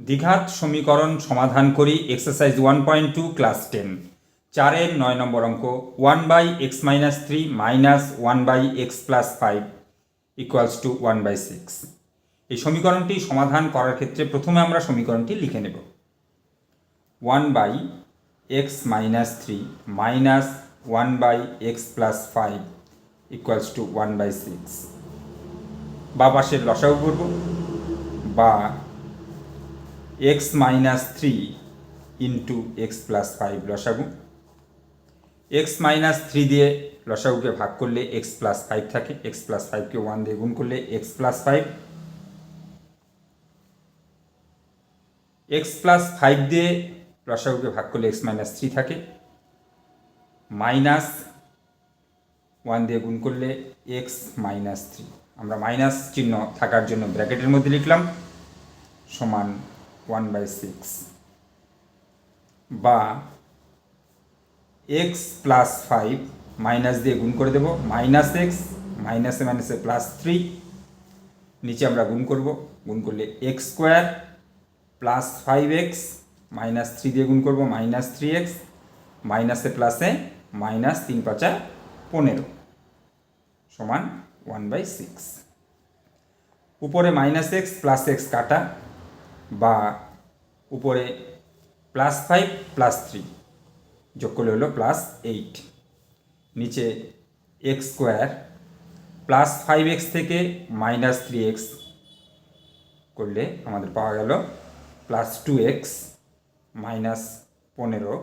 দ্বিঘাত সমীকরণ সমাধান করি exercise one point two class ten চারের নয় নম্বর অঙ্ক one by x minus three minus one by x plus five equals two one by six এই সমীকরণটি সমাধান করার ক্ষেত্রে প্রথমে আমরা সমীকরণটি লিখে নেব। One by x minus three minus one by x plus five equals two one by six বা পাশের লসাগু করব। বা x minus three into x plus five লসাগু। এক্স মাইনাস থ্রি দিয়ে লসাগুকে ভাগ করলে এক্স প্লাস ফাইভ থাকে। এক্স প্লাস ফাইভকে ওয়ান দিয়ে গুণ করলে x plus five x plus five দিয়ে লসাগুকে ভাগ করলে এক্স মাইনাস থ্রি থাকে। মাইনাস ওয়ান দিয়ে গুণ করলে এক্স মাইনাস থ্রি আমরা মাইনাস চিহ্ন থাকার জন্য ব্র্যাকেটের মধ্যে লিখলাম। সমান ওয়ান বাই সিক্স বা এক্স প্লাস ফাইভ মাইনাস দিয়ে গুণ করে দেব। মাইনাস এক্স মাইনাসে মাইনাসে প্লাস থ্রি নিচে আমরা গুণ করব। গুণ করলে x square plus five x minus three দিয়ে গুণ করব। মাইনাস থ্রি এক্স মাইনাসে প্লাসে মাইনাস তিন পাঁচা পনেরো সমান ওয়ান বাই সিক্স উপরে মাইনাস এক্স প্লাস এক্স কাটা। বা উপরে প্লাস ফাইভ প্লাস থ্রি যোগ করলে হলো প্লাস এইট নিচে x square plus five x থেকে মাইনাস থ্রি এক্স করলে আমাদের পাওয়া গেল প্লাস টু এক্স মাইনাস পনেরো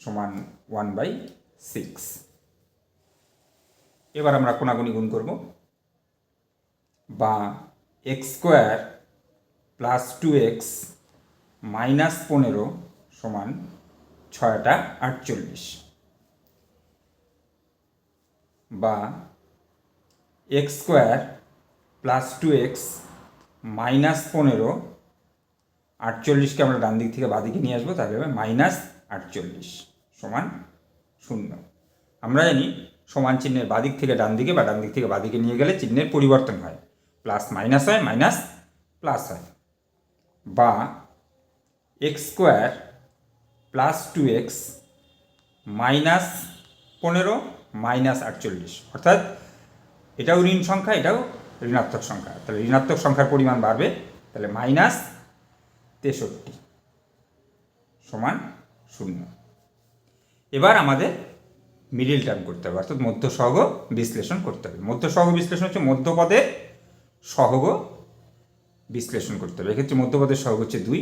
সমান ওয়ান বাই সিক্স এবার আমরা কোনাগুনি গুণ করব। বা x square plus two x minus পনেরো সমান ছয়টা আটচল্লিশ। বা x square plus two x minus পনেরো আটচল্লিশকে আমরা ডান দিক থেকে বাদিকে নিয়ে আসব, তাহলে হবে মাইনাস আটচল্লিশ সমান শূন্য। আমরা জানি সমান চিহ্নের বাদিক থেকে ডান দিকে বা ডান দিক থেকে বাদিকে নিয়ে গেলে চিহ্নের পরিবর্তন হয়। প্লাস মাইনাস হয় মাইনাস প্লাস হয়। বা x square plus two x minus পনেরো মাইনাস আটচল্লিশ। অর্থাৎ এটাও ঋণ সংখ্যা, এটাও ঋণাত্মক সংখ্যা। তাহলে ঋণাত্মক সংখ্যার পরিমাণ বাড়বে, তাহলে মাইনাস তেষট্টি সমান শূন্য। এবার আমাদের মিডিল টার্ম করতে হবে, অর্থাৎ মধ্য সহগ বিশ্লেষণ করতে হবে। মধ্য সহগ বিশ্লেষণ হচ্ছে মধ্যপদের সহগ বিশ্লেষণ করতে হবে। এক্ষেত্রে মধ্যপদের সহগ হচ্ছে দুই।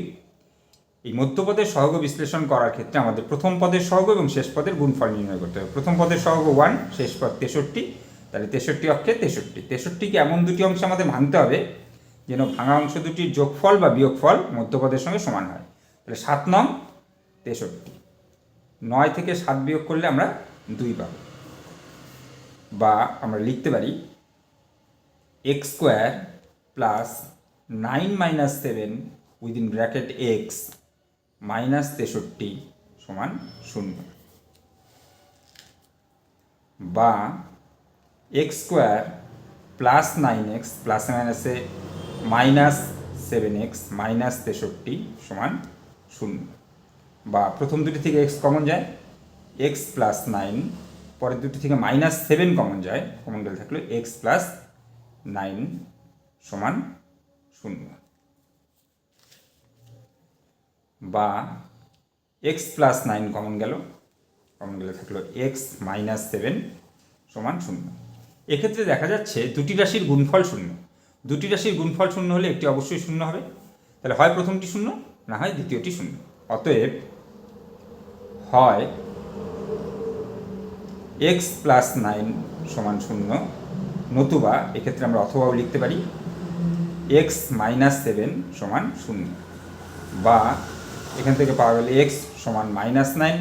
এই মধ্যপদের সহগ বিশ্লেষণ করার ক্ষেত্রে আমাদের প্রথম পদের সহগ এবং শেষ পদের গুণফল নির্ণয় করতে হবে। প্রথম পদের সহগ ওয়ান, শেষ পদ তেষট্টি। তাহলে তেষট্টি অক্ষে তেষট্টি। তেষট্টিকে এমন দুটি অংশে আমাদের ভাঙতে হবে যেন ভাঙা অংশ দুটির যোগফল বা বিয়োগফল মধ্যপদের সঙ্গে সমান হয়। তাহলে সাত নং তেষট্টি। নয় থেকে সাত বিয়োগ করলে আমরা দুই পাব। বা আমরা লিখতে পারি x square plus nine minus seven within bracket x minus তেষট্টি সমান শূন্য। বা x square plus nine x plus মাইনাসে মাইনাস সেভেন এক্স মাইনাস তেষট্টি সমান শূন্য। বা প্রথম দুটি থেকে এক্স কমন যায়, এক্স প্লাস নাইন পরের দুটি থেকে মাইনাস সেভেন কমন যায়, কমন গেলে থাকল এক্স প্লাস নাইন সমান শূন্য। বা এক্স প্লাস নাইন কমন গেল। কমন গেলে থাকল এক্স মাইনাস সেভেন সমান শূন্য। এক্ষেত্রে দেখা যাচ্ছে দুটি রাশির গুণফল শূন্য। দুটি রাশির গুণফল শূন্য হলে একটি অবশ্যই শূন্য হবে। তাহলে হয় প্রথমটি শূন্য, না হয় দ্বিতীয়টি শূন্য। অতএব হয় এক্স প্লাস নাইন সমান শূন্য। নতুবা এক্ষেত্রে আমরা অথবাও লিখতে পারি। এক্স মাইনাস সেভেন সমান শূন্য। বা এখান থেকে পাওয়া গেল এক্স সমান মাইনাস নাইন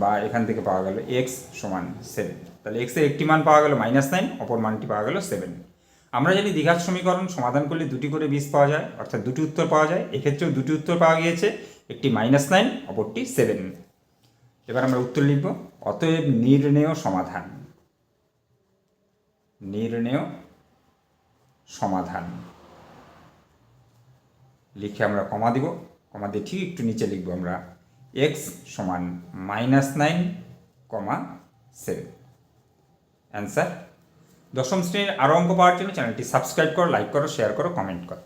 বা এখান থেকে পাওয়া গেল এক্স সমান সেভেন তাহলে এক্সের একটি মান পাওয়া গেল মাইনাস নাইন অপর মানটি পাওয়া গেল সেভেন আমরা জানি দ্বিঘাত সমীকরণ সমাধান করলে দুটি করে বীজ পাওয়া যায়, অর্থাৎ দুটি উত্তর পাওয়া যায়। এক্ষেত্রেও দুটি উত্তর পাওয়া গিয়েছে, একটি মাইনাস নাইন অপরটি সেভেন এবার আমরা উত্তর লিখব, অতএব নির্ণেয় সমাধান। নির্ণেয় সমাধান। লিখে আমরা কমা দিব। কমা দিয়ে ঠিক একটু নিচে লিখব আমরা এক্স সমান minus nine comma seven answer দশম শ্রেণির আরও অঙ্ক পাওয়ার জন্য চ্যানেলটি সাবস্ক্রাইব করো লাইক করো শেয়ার করো কমেন্ট করো।